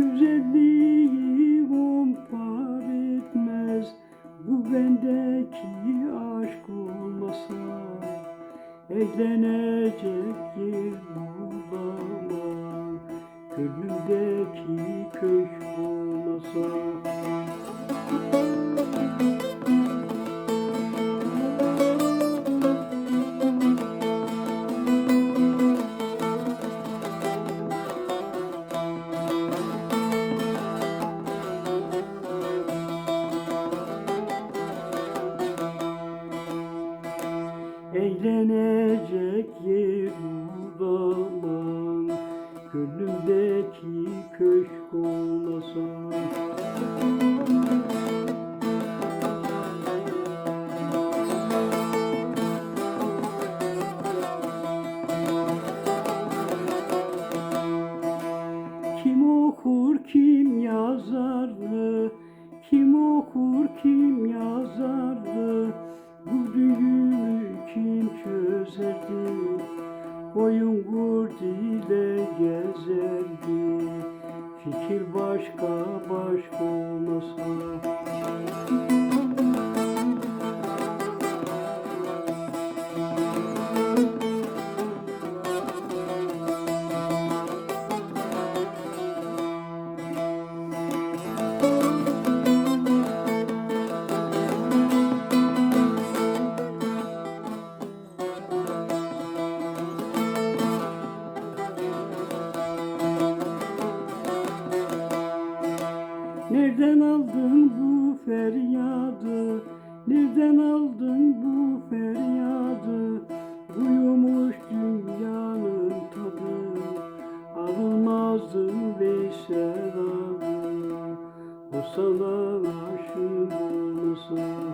Güzelliğim on etmez. Bu bendeki aşk olmasa Eğlenecek yer bulamam. Gönlümdeki köşk Eğlenecek yer bulamam Gönlümdeki köşk olmasa Kim okur kim yazardı? Kim okur kim yazardı kim çözerdi Boyun kurd ile gezerdi. Fikir başka başka Nereden aldın bu feryadı? Nereden aldın bu feryadı? Duymuş dünyanın tadı Alınmazdı Veysel adı O sana aşık olmasa